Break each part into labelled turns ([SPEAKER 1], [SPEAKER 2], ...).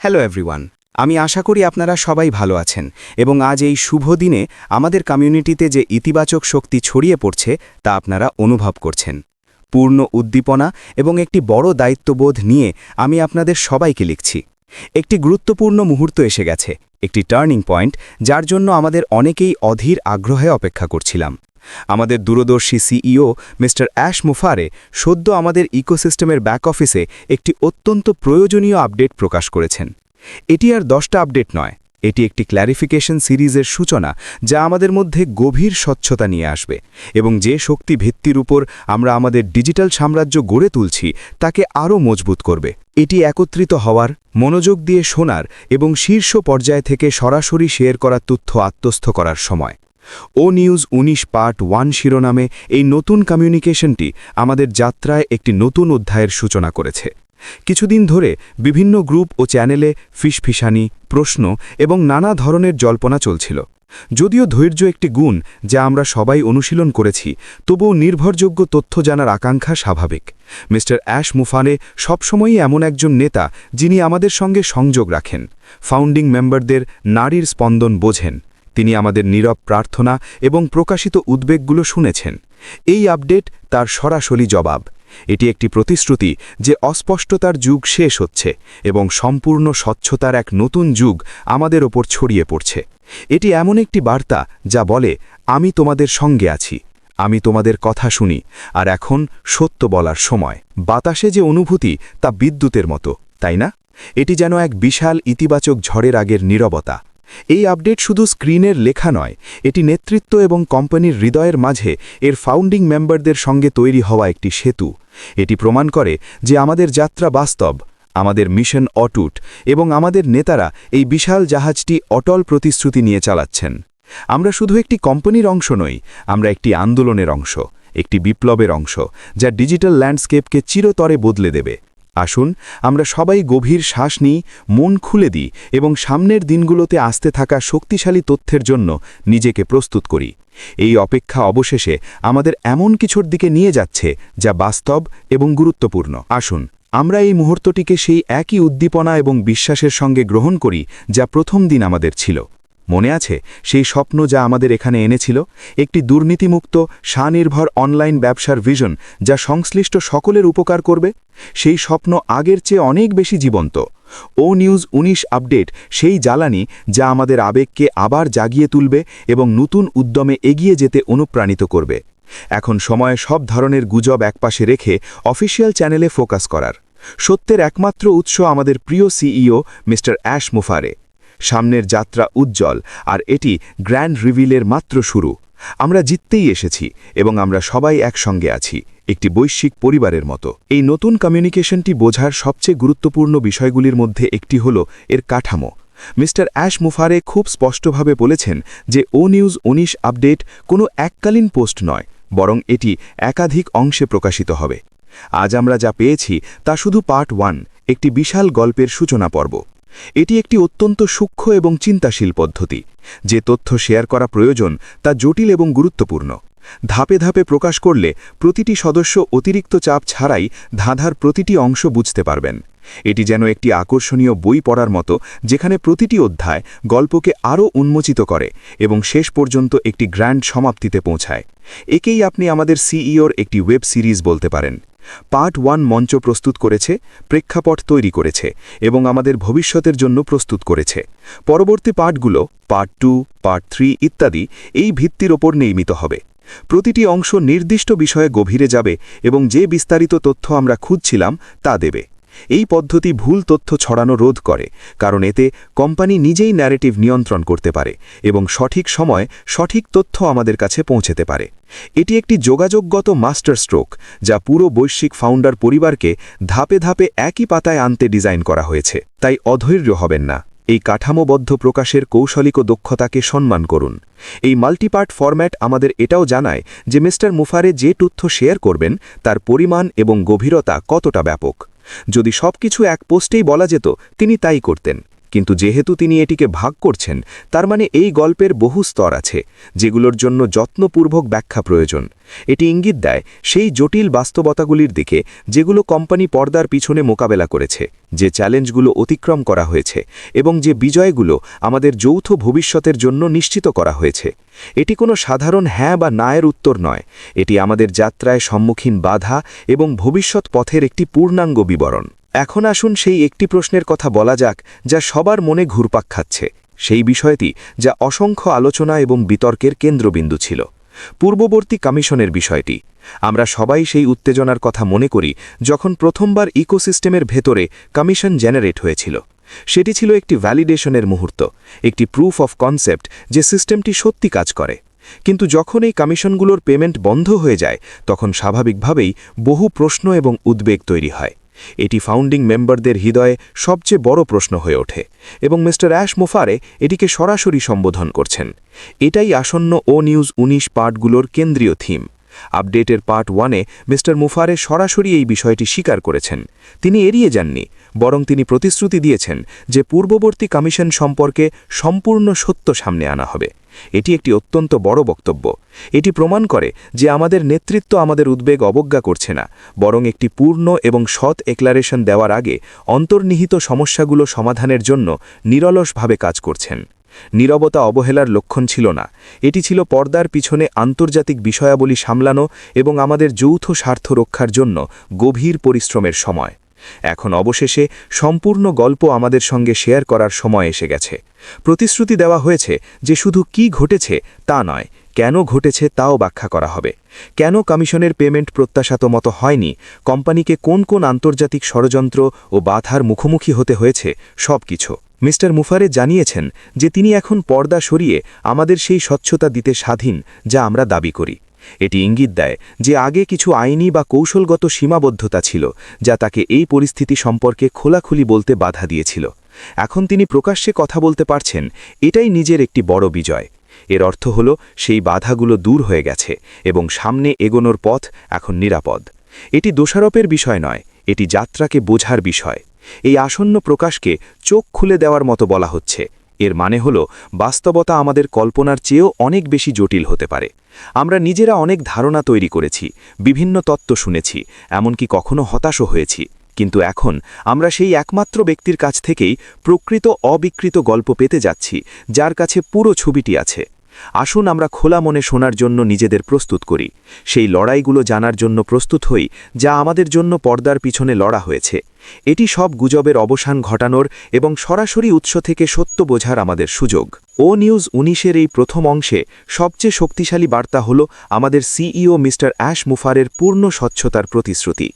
[SPEAKER 1] Hello everyone আমি আশা করি আপনারা সবাই ভালো আছেন এবং আজ এই শুভ দিনে আমাদের কমিউনিটিতে যে ইতিবাচক শক্তি ছড়িয়ে পড়ছে তা আপনারা অনুভব করছেন। পূর্ণ উদ্দীপনা এবং একটি বড় দায়িত্ববোধ নিয়ে আমি আপনাদের সবাইকে লিখছি। একটি গুরুত্বপূর্ণ মুহূর্ত এসে গেছে, একটি টার্নিং পয়েন্ট যার জন্য আমাদের অনেকেই অধীর আগ্রহে অপেক্ষা করছিলাম। আমাদের দূরদর্শী সিইও মিস্টার অ্যাশ মুফারে সদ্য আমাদের ইকোসিস্টেমের ব্যাক অফিসে একটি অত্যন্ত প্রয়োজনীয় আপডেট প্রকাশ করেছেন। এটি আর দশটা আপডেট নয়, এটি একটি ক্ল্যারিফিকেশন সিরিজের সূচনা যা আমাদের মধ্যে গভীর স্বচ্ছতা নিয়ে আসবে এবং যে শক্তি ভিত্তির উপর আমরা আমাদের ডিজিটাল সাম্রাজ্য গড়ে তুলছি তাকে আরও মজবুত করবে। এটি একত্রিত হওয়ার, মনোযোগ দিয়ে শোনার এবং শীর্ষ পর্যায় থেকে সরাসরি শেয়ার করা তথ্য আত্মস্থ করার সময়। ও নিউজ ১৯ পার্ট ওয়ান শিরোনামে এই নতুন কমিউনিকেশনটি আমাদের যাত্রায় একটি নতুন অধ্যায়ের সূচনা করেছে। কিছুদিন ধরে বিভিন্ন গ্রুপ ও চ্যানেলে ফিসফিসানি, প্রশ্ন এবং নানা ধরনের জল্পনা চলছিল। যদিও ধৈর্য একটি গুণ যা আমরা সবাই অনুশীলন করেছি, তবুও নির্ভরযোগ্য তথ্য জানার আকাঙ্ক্ষা স্বাভাবিক। মিস্টার অ্যাশ মুফানে সবসময়ই এমন একজন নেতা যিনি আমাদের সঙ্গে সংযোগ রাখেন, ফাউন্ডিং মেম্বারদের নারীর স্পন্দন বোঝেন। তিনি আমাদের নীরব প্রার্থনা এবং প্রকাশিত উদ্বেগগুলো শুনেছেন। এই আপডেট তার সরাসরি জবাব। এটি একটি প্রতিশ্রুতি যে অস্পষ্টতার যুগ শেষ হচ্ছে এবং সম্পূর্ণ স্বচ্ছতার এক নতুন যুগ আমাদের ওপর ছড়িয়ে পড়ছে। এটি এমন একটি বার্তা যা বলে, আমি তোমাদের সঙ্গে আছি, আমি তোমাদের কথা শুনি, আর এখন সত্য বলার সময়। বাতাসে যে অনুভূতি, তা বিদ্যুতের মতো, তাই না? এটি যেন এক বিশাল ইতিবাচক ঝড়ের আগের নীরবতা। এই আপডেট শুধু স্ক্রিনের লেখা নয়, এটি নেতৃত্ব এবং কোম্পানির হৃদয়ের মাঝে এর ফাউন্ডিং মেম্বারদের সঙ্গে তৈরি হওয়া একটি সেতু। এটি প্রমাণ করে যে আমাদের যাত্রা বাস্তব, আমাদের মিশন অটুট এবং আমাদের নেতারা এই বিশাল জাহাজটি অটল প্রতিশ্রুতি নিয়ে চালাচ্ছেন। আমরা শুধু একটি কোম্পানির অংশ নই, আমরা একটি আন্দোলনের অংশ, একটি বিপ্লবের অংশ, যা ডিজিটাল ল্যান্ডস্কেপকে চিরতরে বদলে দেবে। আসুন, আমরা সবাই গভীর শ্বাস নিই, মন খুলে দিই এবং সামনের দিনগুলোতে আসতে থাকা শক্তিশালী তথ্যের জন্য নিজেকে প্রস্তুত করি। এই অপেক্ষা অবশেষে আমাদের এমন কিছুর দিকে নিয়ে যাচ্ছে যা বাস্তব এবং গুরুত্বপূর্ণ। আসুন, আমরা এই মুহূর্তটিকে সেই একই উদ্দীপনা এবং বিশ্বাসের সঙ্গে গ্রহণ করি যা প্রথম দিন আমাদের ছিল। মনে আছে? সেই স্বপ্ন যা আমাদের এখানে এনেছিল? একটি দুর্নীতিমুক্ত, স্বনির্ভর অনলাইন ব্যবসার ভিশন যা সংশ্লিষ্ট সকলের উপকার করবে? সেই স্বপ্ন আগের চেয়ে অনেক বেশি জীবন্ত। ও নিউজ ১৯ আপডেট, সেই জ্বালানি যা আমাদের আবেগকে আবার জাগিয়ে তুলবে এবং নতুন উদ্যমে এগিয়ে যেতে অনুপ্রাণিত করবে। এখন সময় সব ধরনের গুজব একপাশে রেখে অফিসিয়াল চ্যানেলে ফোকাস করার। সত্যের একমাত্র উৎস আমাদের প্রিয় সিইও মিস্টার অ্যাশ মুফারে। সামনের যাত্রা উজ্জ্বল, আর এটি গ্র্যান্ড রিভিলের মাত্র শুরু। আমরা জিততেই এসেছি, এবং আমরা সবাই একসঙ্গে আছি, একটি বৈশ্বিক পরিবারের মতো। এই নতুন কমিউনিকেশনটি বোঝার সবচেয়ে গুরুত্বপূর্ণ বিষয়গুলির মধ্যে একটি হল এর কাঠামো। মিস্টার অ্যাশ মুফারে খুব স্পষ্টভাবে বলেছেন যে ও নিউজ উনিশ আপডেট কোনো এককালীন পোস্ট নয়, বরং এটি একাধিক অংশে প্রকাশিত হবে। আজ আমরা যা পেয়েছি তা শুধু পার্ট ওয়ান, একটি বিশাল গল্পের সূচনা পর্ব। এটি একটি অত্যন্ত সূক্ষ্ম এবং চিন্তাশীল পদ্ধতি। যে তথ্য শেয়ার করা প্রয়োজন তা জটিল এবং গুরুত্বপূর্ণ। ধাপে ধাপে প্রকাশ করলে প্রতিটি সদস্য অতিরিক্ত চাপ ছাড়াই ধাঁধার প্রতিটি অংশ বুঝতে পারবেন। এটি যেন একটি আকর্ষণীয় বই পড়ার মতো, যেখানে প্রতিটি অধ্যায় গল্পকে আরও উন্মোচিত করে এবং শেষ পর্যন্ত একটি গ্র্যান্ড সমাপ্তিতে পৌঁছায়। একেই আপনি আমাদের সিইওর একটি ওয়েব সিরিজ বলতে পারেন। পার্ট ওয়ান মঞ্চ প্রস্তুত করেছে, প্রেক্ষাপট তৈরি করেছে এবং আমাদের ভবিষ্যতের জন্য প্রস্তুত করেছে। পরবর্তী পার্টগুলো, পার্ট টু, পার্ট থ্রি ইত্যাদি, এই ভিত্তির ওপর নির্মিত হবে। প্রতিটি অংশ নির্দিষ্ট বিষয়ে গভীরে যাবে এবং যে বিস্তারিত তথ্য আমরা খুঁজছিলাম তা দেবে। এই পদ্ধতি ভুল তথ্য ছড়ানো রোধ করে, কারণ এতে কোম্পানি নিজেই ন্যারেটিভ নিয়ন্ত্রণ করতে পারে এবং সঠিক সময় সঠিক তথ্য আমাদের কাছে পৌঁছেতে পারে। এটি একটি যোগাযোগগত মাস্টার স্ট্রোক, যা পুরো বৈশ্বিক ফাউন্ডার পরিবারকে ধাপে ধাপে একই পাতায় আনতে ডিজাইন করা হয়েছে, তাই অধৈর্য হবেন না। এই কাঠামোবদ্ধ প্রকাশের কৌশলিক দক্ষতাকে সম্মান করুন। এই মাল্টিপার্ট ফরম্যাট আমাদের এটাও জানায় যে মিস্টার মুফারে যে তথ্য শেয়ার করবেন, তার পরিমাণ এবং গভীরতা কতটা ব্যাপক। যদি সবকিছু এক পোস্টেই বলা যেত তিনি তাই করতেন। কিন্তু যেহেতু তিনি এটিকে ভাগ করছেন, তার মানে এই গল্পের বহু স্তর আছে, যেগুলোর জন্য যত্নপূর্বক ব্যাখ্যা প্রয়োজন। এটি ইঙ্গিত দেয় সেই জটিল বাস্তবতাগুলির দিকে, যেগুলো কোম্পানি পর্দার পিছনে মোকাবেলা করেছে, যে চ্যালেঞ্জগুলো অতিক্রম করা হয়েছে এবং যে বিজয়গুলো আমাদের যৌথ ভবিষ্যতের জন্য নিশ্চিত করা হয়েছে। এটি কোনো সাধারণ হ্যাঁ বা নায়ের উত্তর নয়, এটি আমাদের যাত্রায় সম্মুখীন বাধা এবং ভবিষ্যৎ পথের একটি পূর্ণাঙ্গ বিবরণ। এখন আসুন সেই একটি প্রশ্নের কথা বলা যাক, যা সবার মনে ঘুরপাক খাচ্ছে। সেই বিষয়টি, যা অসংখ্য আলোচনা এবং বিতর্কের কেন্দ্রবিন্দু ছিল। পূর্ববর্তী কমিশনের বিষয়টি। আমরা সবাই সেই উত্তেজনার কথা মনে করি, যখন প্রথমবার ইকোসিস্টেমের ভেতরে কমিশন জেনারেট হয়েছিল। সেটি ছিল একটি ভ্যালিডেশনের মুহূর্ত, একটি প্রুফ অফ কনসেপ্ট যে সিস্টেমটি সত্যি কাজ করে। কিন্তু যখন এই কমিশনগুলোর পেমেন্ট বন্ধ হয়ে যায়, তখন স্বাভাবিকভাবেই বহু প্রশ্ন এবং উদ্বেগ তৈরি হয়। এটি ফাউন্ডিং মেম্বারদের হৃদয়ে সবচেয়ে বড় প্রশ্ন হয়ে ওঠে এবং মিস্টার অ্যাশ মোফারে এটিকে সরাসরি সম্বোধন করছেন। এটাই আসন্ন ও নিউজ উনিশ পার্টগুলোর কেন্দ্রীয় থিম আপডেটের পার্ট ওয়ানে মিস্টার মুফারে সরাসরি এই বিষয়টি স্বীকার করেছেন। তিনি এড়িয়ে যাননি, বরং তিনি প্রতিশ্রুতি দিয়েছেন যে পূর্ববর্তী কমিশন সম্পর্কে সম্পূর্ণ সত্য সামনে আনা হবে। এটি একটি অত্যন্ত বড় বক্তব্য। এটি প্রমাণ করে যে আমাদের নেতৃত্ব আমাদের উদ্বেগ অবজ্ঞা করছে না, বরং একটি পূর্ণ এবং সৎ এক্লারেশন দেওয়ার আগে অন্তর্নিহিত সমস্যাগুলো সমাধানের জন্য নিরলসভাবে কাজ করছেন। নীরবতা অবহেলার লক্ষণ ছিল না। এটি ছিল পর্দার পিছনে আন্তর্জাতিক বিষয়াবলী সামলানো এবং আমাদের যৌথ স্বার্থ রক্ষার জন্য গভীর পরিশ্রমের সময়। এখন অবশেষে সম্পূর্ণ গল্প আমাদের সঙ্গে শেয়ার করার সময় এসে গেছে। প্রতিশ্রুতি দেওয়া হয়েছে যে শুধু কি ঘটেছে তা নয়, কেন ঘটেছে তাও ব্যাখ্যা করা হবে। কেন কমিশনের পেমেন্ট প্রত্যাশাত মতো হয়নি, কোম্পানিকে কোন কোন আন্তর্জাতিক ষড়যন্ত্র ও বাধার মুখোমুখি হতে হয়েছে সব কিছু মিস্টার মুফারে জানিয়েছেন যে তিনি এখন পর্দা সরিয়ে আমাদের সেই স্বচ্ছতা দিতে স্বাধীন, যা আমরা দাবি করি। এটি ইঙ্গিত দেয় যে আগে কিছু আইনি বা কৌশলগত সীমাবদ্ধতা ছিল, যা তাকে এই পরিস্থিতি সম্পর্কে খোলাখুলি বলতে বাধা দিয়েছিল। এখন তিনি প্রকাশ্যে কথা বলতে পারছেন, এটাই নিজের একটি বড় বিজয়। এর অর্থ হল, সেই বাধাগুলো দূর হয়ে গেছে এবং সামনে এগোনোর পথ এখন নিরাপদ। এটি দোষারোপের বিষয় নয়, এটি যাত্রাকে বোঝার বিষয়। এই আসন্ন প্রকাশকে চোখ খুলে দেওয়ার মতো বলা হচ্ছে। এর মানে হল, বাস্তবতা আমাদের কল্পনার চেয়েও অনেক বেশি জটিল হতে পারে। আমরা নিজেরা অনেক ধারণা তৈরি করেছি, বিভিন্ন তত্ত্ব শুনেছি, এমনকি কখনো হতাশও হয়েছি। কিন্তু এখন আমরা সেই একমাত্র ব্যক্তির কাছ থেকেই প্রকৃত অবিকৃত গল্প পেতে যাচ্ছি, যার কাছে পুরো ছবিটি আছে। আসুন আমরা খোলা মনে শোনার জন্য নিজেদের প্রস্তুত করি। সেই লড়াইগুলো জানার জন্য প্রস্তুত হই, যা আমাদের জন্য পর্দার পিছনে লড়া হয়েছে। এটি সব গুজবের অবসান ঘটানোর এবং সরাসরি উৎস থেকে সত্য বোঝার আমাদের সুযোগ। ও নিউজ উনিশের এই প্রথম অংশে সবচেয়ে শক্তিশালী বার্তা হল আমাদের সিইও মিস্টার অ্যাশ মুফারের পূর্ণ স্বচ্ছতার প্রতিশ্রুতি।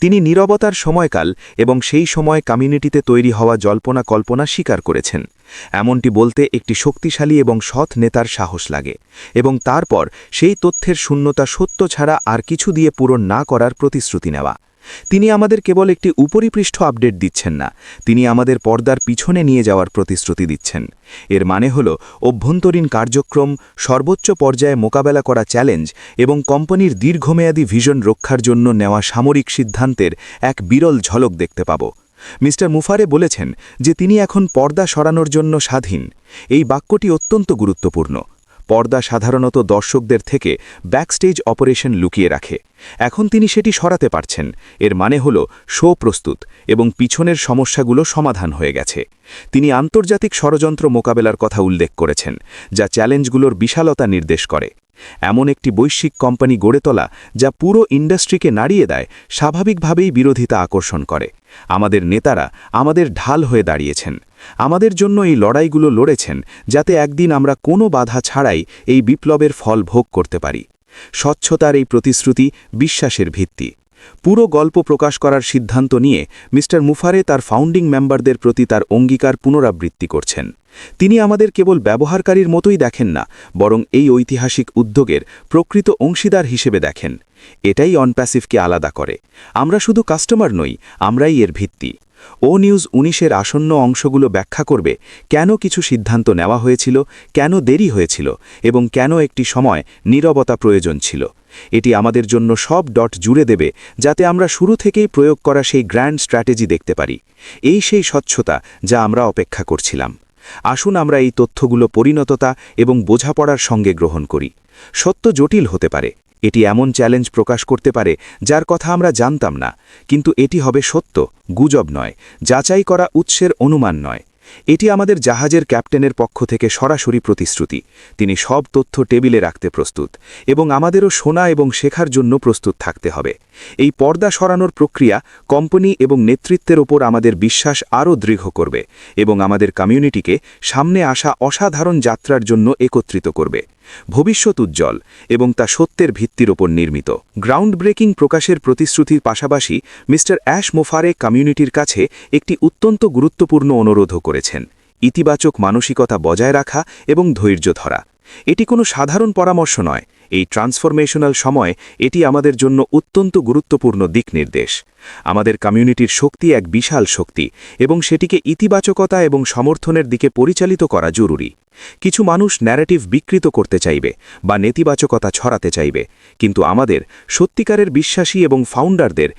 [SPEAKER 1] তিনি নীরবতার সময়কাল এবং সেই সময় কমিউনিটিতে তৈরি হওয়া জল্পনা কল্পনা স্বীকার করেছেন। এমনটি বলতে একটি শক্তিশালী এবং সৎ নেতার সাহস লাগে, এবং তারপর সেই তথ্যের শূন্যতা সত্য ছাড়া আর কিছু দিয়ে পূরণ না করার প্রতিশ্রুতি নেওয়া। তিনি আমাদের কেবল একটি উপরিপৃষ্ঠ আপডেট দিচ্ছেন না, তিনি আমাদের পর্দার পিছনে নিয়ে যাওয়ার প্রতিশ্রুতি দিচ্ছেন। এর মানে হল, অভ্যন্তরীণ কার্যক্রম, সর্বোচ্চ পর্যায়ে মোকাবেলা করা চ্যালেঞ্জ এবং কোম্পানির দীর্ঘমেয়াদী ভিশন রক্ষার জন্য নেওয়া সামরিক সিদ্ধান্তের এক বিরল ঝলক দেখতে পাব। মিস্টার মুফারে বলেছেন যে তিনি এখন পর্দা সরানোর জন্য স্বাধীন। এই বাক্যটি অত্যন্ত গুরুত্বপূর্ণ। পর্দা সাধারণত দর্শকদের থেকে ব্যাকস্টেজ অপারেশন লুকিয়ে রাখে। এখন তিনি সেটি সরাতে পারছেন। এর মানে হল, শো প্রস্তুত এবং পিছনের সমস্যাগুলো সমাধান হয়ে গেছে। তিনি আন্তর্জাতিক ষড়যন্ত্র মোকাবেলার কথা উল্লেখ করেছেন, যা চ্যালেঞ্জগুলোর বিশালতা নির্দেশ করে। এমন একটি বৈশ্বিক কোম্পানি গড়ে তোলা যা পুরো ইন্ডাস্ট্রিকে নাড়িয়ে দেয়, স্বাভাবিকভাবেই বিরোধিতা আকর্ষণ করে। আমাদের নেতারা আমাদের ঢাল হয়ে দাঁড়িয়েছেন। আমাদের জন্য এই লড়াইগুলো লড়েছেন যাতে একদিন আমরা কোনো বাধা ছাড়াই এই বিপ্লবের ফল ভোগ করতে পারি। স্বচ্ছতার এই প্রতিশ্রুতি বিশ্বাসের ভিত্তি। পুরো গল্প প্রকাশ করার সিদ্ধান্ত নিয়ে মিস্টার মুফারে তার ফাউন্ডিং মেম্বারদের প্রতি তার অঙ্গীকার পুনরাবৃত্তি করছেন। তিনি আমাদের কেবল ব্যবহারকারীর মতোই দেখেন না, বরং এই ঐতিহাসিক উদ্যোগের প্রকৃত অংশীদার হিসেবে দেখেন। এটাই অনপ্যাসিভকে আলাদা করে। আমরা শুধু কাস্টমার নই, আমরাই এর ভিত্তি। ও নিউজ উনিশের আসন্ন অংশগুলো ব্যাখ্যা করবে কেন কিছু সিদ্ধান্ত নেওয়া হয়েছিল, কেন দেরি হয়েছিল এবং কেন একটি সময় নীরবতা প্রয়োজন ছিল। এটি আমাদের জন্য সব ডট জুড়ে দেবে, যাতে আমরা শুরু থেকেই প্রয়োগ করা সেই গ্র্যান্ড স্ট্র্যাটেজি দেখতে পারি। এই সেই স্বচ্ছতা যা আমরা অপেক্ষা করছিলাম। আসুন আমরা এই তথ্যগুলো পরিণততা এবং বোঝাপড়ার সঙ্গে গ্রহণ করি। সত্য জটিল হতে পারে। এটি এমন চ্যালেঞ্জ প্রকাশ করতে পারে, যার কথা আমরা জানতাম না, কিন্তু এটি হবে সত্য, গুজব নয়, যাচাই করা উৎসের অনুমান নয়। এটি আমাদের জাহাজের ক্যাপ্টেনের পক্ষ থেকে সরাসরি প্রতিশ্রুতি। তিনি সব তথ্য টেবিলে রাখতে প্রস্তুত এবং আমাদেরও শোনা এবং শেখার জন্য প্রস্তুত থাকতে হবে। এই পর্দা সরানোর প্রক্রিয়া কোম্পানি এবং নেতৃত্বের ওপর আমাদের বিশ্বাস আরও দৃঢ় করবে এবং আমাদের কমিউনিটিকে সামনে আসা অসাধারণ যাত্রার জন্য একত্রিত করবে। ভবিষ্যৎ উজ্জ্বল এবং তা সত্যের ভিত্তির ওপর নির্মিত। গ্রাউন্ড ব্রেকিং প্রকাশের প্রতিশ্রুতির পাশাপাশি মিস্টার অ্যাশ মোফারে কমিউনিটির কাছে একটি অত্যন্ত গুরুত্বপূর্ণ অনুরোধও করেছেন। ইতিবাচক মানসিকতা বজায় রাখা এবং ধৈর্য ধরা। এটি কোনো সাধারণ পরামর্শ নয় এই ট্রান্সফরমেশনাল সময় এটি আমাদের জন্য অত্যন্ত গুরুত্বপূর্ণ দিক নির্দেশ। আমাদের কমিউনিটির শক্তি এক বিশাল শক্তি এবং সেটিকে ইতিবাচকতা এবং সমর্থনের দিকে পরিচালিত করা জরুরি। কিছু মানুষ ন্যারেটিভ বিকৃত করতে চাইবে বা নেতিবাচকতা ছড়াতে চাইবে, কিন্তু আমাদের সত্যিকারের বিশ্বাসী এবং ফাউন্ডারদের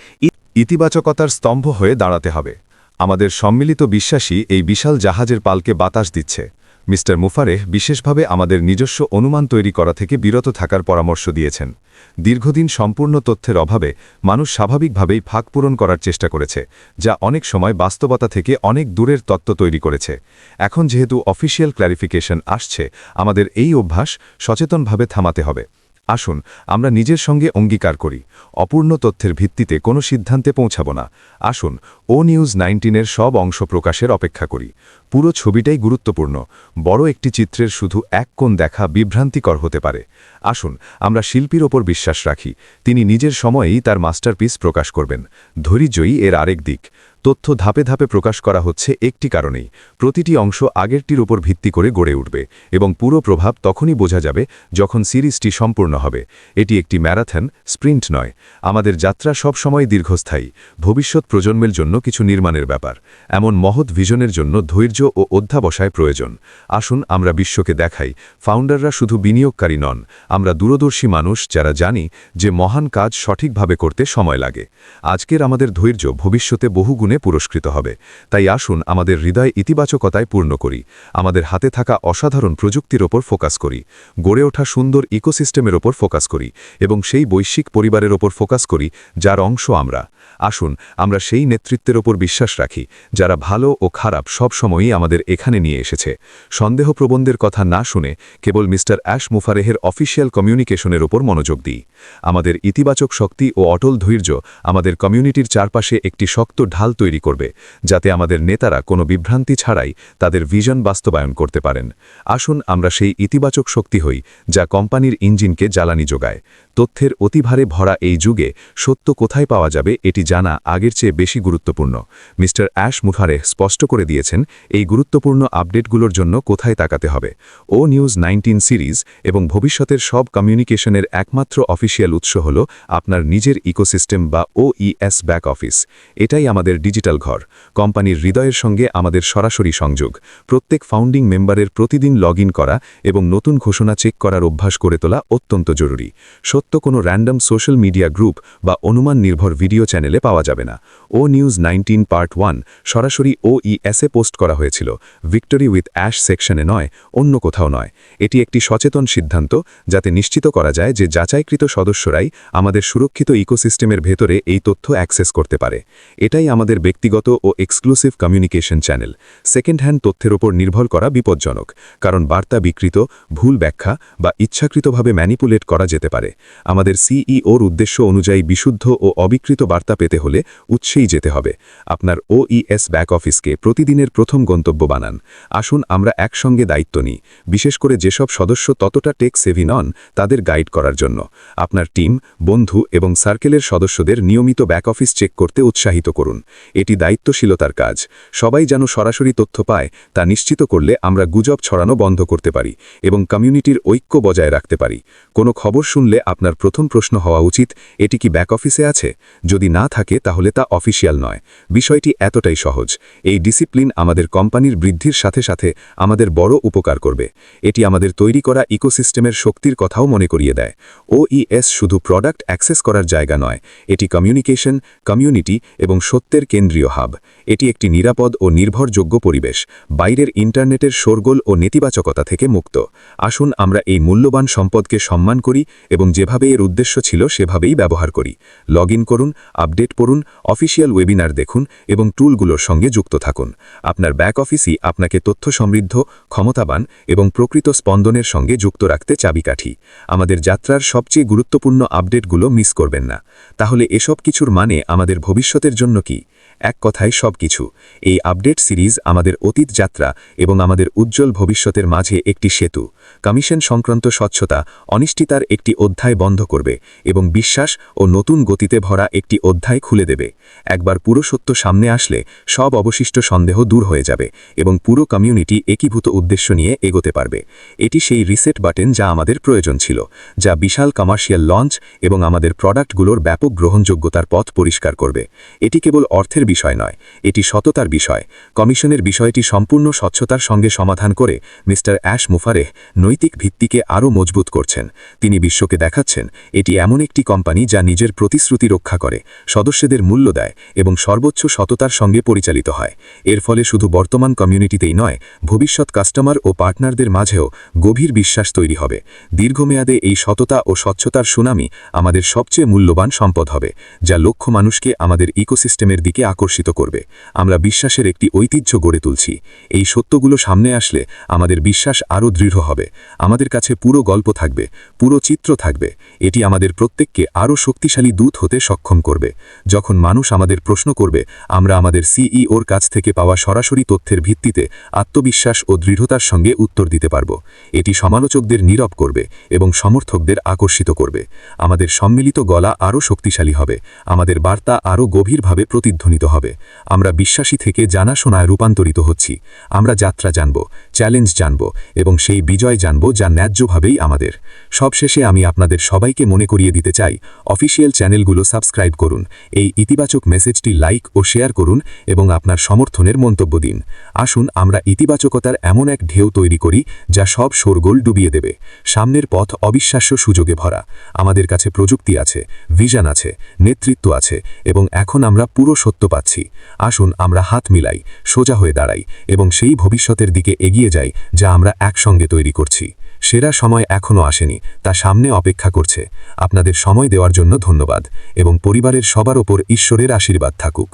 [SPEAKER 2] ইতিবাচকতার স্তম্ভ হয়ে দাঁড়াতে হবে। আমাদের সম্মিলিত বিশ্বাসী এই বিশাল জাহাজের পালকে বাতাস দিচ্ছে। মিস্টার মুফারেহ বিশেষভাবে আমাদের নিজস্ব অনুমান তৈরি করা থেকে বিরত থাকার পরামর্শ দিয়েছেন। দীর্ঘদিন সম্পূর্ণ তথ্যের অভাবে মানুষ স্বাভাবিকভাবেই ফাঁক পূরণ করার চেষ্টা করেছে, যা অনেক সময় বাস্তবতা থেকে অনেক দূরের তত্ত্ব তৈরি করেছে। এখন যেহেতু অফিসিয়াল ক্ল্যারিফিকেশন আসছে, আমাদের এই অভ্যাস সচেতনভাবে থামাতে হবে। আসুন, আমরা নিজের সঙ্গে অঙ্গীকার করি। অপূর্ণ তথ্যের ভিত্তিতে কোনো সিদ্ধান্তে পৌঁছাব না। আসুন ও নিউজ নাইনটিনের সব অংশ প্রকাশের অপেক্ষা করি। পুরো ছবিটাই গুরুত্বপূর্ণ। বড় একটি চিত্রের শুধু এক কোণ দেখা বিভ্রান্তিকর হতে পারে। আসুন, আমরা শিল্পীর ওপর বিশ্বাস রাখি। তিনি নিজের সময়েই তার মাস্টারপিস প্রকাশ করবেন। ধৈর্যই এর আরেক দিক। তথ্য ধাপে ধাপে প্রকাশ করা হচ্ছে একটি কারণেই। প্রতিটি অংশ আগেরটির উপর ভিত্তি করে গড়ে উঠবে এবং পুরো প্রভাব তখনই বোঝা যাবে যখন সিরিজটি সম্পূর্ণ হবে। এটি একটি ম্যারাথন, স্প্রিন্ট নয়। আমাদের যাত্রা সব সময় দীর্ঘস্থায়ী। ভবিষ্যৎ প্রজন্মের জন্য কিছু নির্মাণের ব্যাপার। এমন মহৎ ভিশনের জন্য ধৈর্য ও অধ্যাবসায় প্রয়োজন। আসুন আমরা বিশ্বকে দেখাই। ফাউন্ডাররা শুধু বিনিয়োগকারী নন। আমরা দূরদর্শী মানুষ যারা জানি যে মহান কাজ সঠিকভাবে করতে সময় লাগে। আজকের আমাদের ধৈর্য ভবিষ্যতে বহুগুণে পুরস্কৃত হবে। তাই আসুন আমাদের হৃদয় ইতিবাচকতায় পূর্ণ করি। আমাদের হাতে থাকা অসাধারণ প্রযুক্তির ওপর ফোকাস করি। গড়ে ওঠা সুন্দর ইকোসিস্টেমের ওপর ফোকাস করি এবং সেই বৈশ্বিক পরিবারের ওপর ফোকাস করি, যার অংশ আমরা। আসুন, আমরা সেই নেতৃত্বের ওপর বিশ্বাস রাখি, যারা ভালো ও খারাপ সব সময়ই আমাদের এখানে নিয়ে এসেছে। সন্দেহপ্রবন্ধের কথা না শুনে কেবল মিস্টার অ্যাশ. মুফারেহের অফিসিয়াল কমিউনিকেশনের ওপর মনোযোগ দিই। আমাদের ইতিবাচক শক্তি ও অটল ধৈর্য আমাদের কমিউনিটির চারপাশে একটি শক্ত ঢাল তৈরি করবে, যাতে আমাদের নেতারা কোনো বিভ্রান্তি ছাড়াই তাদের ভিজন বাস্তবায়ন করতে পারেন। আসুন আমরা সেই ইতিবাচক শক্তি হই, যা কোম্পানির ইঞ্জিনকে জ্বালানি যোগায়। তথ্যের অতিভারে ভরা এই যুগে সত্য কোথায় পাওয়া যাবে এটি জানা আগের চেয়ে বেশি গুরুত্বপূর্ণ। মিস্টার অ্যাশ মুখারে স্পষ্ট করে দিয়েছেন, এই গুরুত্বপূর্ণ আপডেটগুলোর জন্য কোথায় তাকাতে হবে। ও নিউজ নাইনটিন সিরিজ এবং ভবিষ্যতের সব কমিউনিকেশনের একমাত্র অফিসিয়াল উৎস হল আপনার নিজের ইকোসিস্টেম বা ওইএস ব্যাক অফিস। এটাই আমাদের ডিজিটাল ঘর। কোম্পানির হৃদয়ের সঙ্গে আমাদের সরাসরি সংযোগ। প্রত্যেক ফাউন্ডিং মেম্বারের প্রতিদিন লগ করা এবং নতুন ঘোষণা চেক করার অভ্যাস করে তোলা অত্যন্ত জরুরি। সত্য কোনো র্যান্ডম সোশ্যাল মিডিয়া গ্রুপ বা অনুমান নির্ভর ভিডিও চ্যানেলে পাওয়া যাবে না। ও নিউজ নাইনটিন পার্ট ওয়ান সরাসরি ও ইএসএ পোস্ট করা হয়েছিল। ভিক্টরি উইথ অ্যাশ সেকশনে নয়, অন্য কোথাও নয়। এটি একটি সচেতন সিদ্ধান্ত যাতে নিশ্চিত করা যায় যে যাচাইকৃত সদস্যরাই আমাদের সুরক্ষিত ইকোসিস্টেমের ভেতরে এই তথ্য অ্যাক্সেস করতে পারে। এটাই আমাদের ব্যক্তিগত ও exclusive communication channel second hand তথ্যের ওপর নির্ভর করা বিপজ্জনক, কারণ বার্তা বিকৃত, ভুল ব্যাখ্যা বা ইচ্ছাকৃতভাবে ম্যানিপুলেট করা যেতে পারে। আমাদের সিইওর উদ্দেশ্য অনুযায়ী বিশুদ্ধ ও অবিকৃত বার্তা পেতে হলে উৎসেই যেতে হবে। আপনার ওইএস ব্যাক অফিসকে প্রতিদিনের প্রথম গন্তব্য বানান। আসুন আমরা একসঙ্গে দায়িত্ব নিই। বিশেষ করে যেসব সদস্য ততটা টেক সেভি নন, তাদের গাইড করার জন্য। আপনার টিম বন্ধু এবং সার্কেলের সদস্যদের নিয়মিত ব্যাক অফিস চেক করতে উৎসাহিত করুন। এটি দায়িত্বশীলতার কাজ। সবাই যেন সরাসরি তথ্য পায়, তা নিশ্চিত করলে আমরা গুজব ছড়ানো বন্ধ করতে পারি এবং কমিউনিটির ঐক্য বজায় রাখতে পারি। কোনো খবর শুনলে আপনার আপনার প্রথম প্রশ্ন হওয়া উচিত, এটি কি ব্যাক অফিসে আছে? যদি না থাকে, তাহলে তা অফিসিয়াল নয়। বিষয়টি এতটাই সহজ। এই ডিসিপ্লিন আমাদের কোম্পানির বৃদ্ধির সাথে সাথে আমাদের বড় উপকার করবে। এটি আমাদের তৈরি করা ইকোসিস্টেমের শক্তির কথাও মনে করিয়ে দেয়। ওইএস শুধু প্রোডাক্ট অ্যাক্সেস করার জায়গা নয়, এটি কমিউনিকেশন কমিউনিটি এবং সত্যের কেন্দ্রীয় হাব এটি একটি নিরাপদ ও নির্ভরযোগ্য পরিবেশ, বাইরের ইন্টারনেটের শোরগোল ও নেতিবাচকতা থেকে মুক্ত। আসুন আমরা এই মূল্যবান সম্পদকে সম্মান করি এবং যেভাবে এর উদ্দেশ্য ছিল, সেভাবেই ব্যবহার করি। লগ করুন, আপডেট পড়ুন, অফিসিয়াল ওয়েবিনার দেখুন এবং টুলগুলোর সঙ্গে যুক্ত থাকুন। আপনার ব্যাক অফিসই আপনাকে তথ্য সমৃদ্ধ, ক্ষমতাবান এবং প্রকৃত স্পন্দনের সঙ্গে যুক্ত রাখতে চাবিকাঠি। আমাদের যাত্রার সবচেয়ে গুরুত্বপূর্ণ আপডেটগুলো মিস করবেন না। তাহলে এসব কিছুর মানে আমাদের ভবিষ্যতের জন্য কি? এক কথায় সব কিছু এই আপডেট সিরিজ আমাদের অতীত যাত্রা এবং আমাদের উজ্জ্বল ভবিষ্যতের মাঝে একটি সেতু। কমিশন সংক্রান্ত স্বচ্ছতা অনিশ্চিতার একটি অধ্যায় বন্ধ করবে এবং বিশ্বাস ও নতুন গতিতে ভরা একটি অধ্যায় খুলে দেবে। একবার পুরো সত্য সামনে আসলে সব অবশিষ্ট সন্দেহ দূর হয়ে যাবে এবং পুরো কমিউনিটি একীভূত উদ্দেশ্য নিয়ে এগোতে পারবে। এটি সেই রিসেট বাটন যা আমাদের প্রয়োজন ছিল, যা বিশাল কমার্শিয়াল লঞ্চ এবং আমাদের প্রোডাক্টগুলোর ব্যাপক গ্রহণযোগ্যতার পথ পরিষ্কার করবে। এটি কেবল অর্থের বিষয় নয়, এটি সততার বিষয়। কমিশনের বিষয়টি সম্পূর্ণ স্বচ্ছতার সঙ্গে সমাধান করে মিস্টার অ্যাশ মুফারেহ নৈতিক ভিত্তিকে আরও মজবুত করছেন। তিনি বিশ্বকে দেখাচ্ছেন, এটি এমন একটি কোম্পানি যা নিজের প্রতিশ্রুতি রক্ষা করে, সদস্যদের মূল্য দেয় এবং সর্বোচ্চ সততার সঙ্গে পরিচালিত হয়। এর ফলে শুধু বর্তমান কমিউনিটিতেই নয়, ভবিষ্যৎ কাস্টমার ও পার্টনারদের মাঝেও গভীর বিশ্বাস তৈরি হবে। দীর্ঘমেয়াদে এই সততা ও স্বচ্ছতার সুনামি আমাদের সবচেয়ে মূল্যবান সম্পদ হবে, যা লক্ষ মানুষকে আমাদের ইকোসিস্টেমের দিকে আকর্ষিত করবে। আমরা বিশ্বাসের একটি ঐতিহ্য গড়ে তুলছি। এই সত্যগুলো সামনে আসলে আমাদের বিশ্বাস আরও দৃঢ় হবে। আমাদের কাছে পুরো গল্প থাকবে, পুরো চিত্র থাকবে। এটি আমাদের প্রত্যেককে আরও শক্তিশালী দূত হতে সক্ষম করবে। যখন মানুষ আমাদের প্রশ্ন করবে, আমরা আমাদের সিইওর কাছ থেকে পাওয়া সরাসরি তথ্যের ভিত্তিতে আত্মবিশ্বাস ও দৃঢ়তার সঙ্গে উত্তর দিতে পারব। এটি সমালোচকদের নীরব করবে এবং সমর্থকদের আকর্ষিত করবে। আমাদের সম্মিলিত গলা আরও শক্তিশালী হবে। আমাদের বার্তা আরও গভীরভাবে প্রতিধ্বনিত হবে। আমরা বিশ্বাসী থেকে জানাশোনায় রূপান্তরিত হচ্ছি। আমরা যাত্রা জানব, চ্যালেঞ্জ জানব এবং সেই বিজয় জানব যা ন্যায্যভাবেই আমাদের। সবশেষে আমি আপনাদের সবাইকে মনে করিয়ে দিতে চাই, অফিসিয়াল চ্যানেলগুলো সাবস্ক্রাইব করুন, এই ইতিবাচক মেসেজটি লাইক ও শেয়ার করুন এবং আপনার সমর্থনের মন্তব্য দিন। আসুন, আমরা ইতিবাচকতার এমন এক ঢেউ তৈরি করি যা সব শোরগোল ডুবিয়ে দেবে। সামনের পথ অবিশ্বাস্য সুযোগে ভরা। আমাদের কাছে প্রযুক্তি আছে, ভিশন আছে, নেতৃত্ব আছে এবং এখন আমরা পুরো সত্য পাচ্ছি। আসুন, আমরা হাত মিলাই, সোজা হয়ে দাঁড়াই এবং সেই ভবিষ্যতের দিকে এগিয়ে যাই যা আমরা একসঙ্গে তৈরি করছি। সেরা সময় এখনও আসেনি, তা সামনে অপেক্ষা করছে। আপনাদের সময় দেওয়ার জন্য ধন্যবাদ এবং পরিবারের সবার ওপর ঈশ্বরের আশীর্বাদ থাকুক।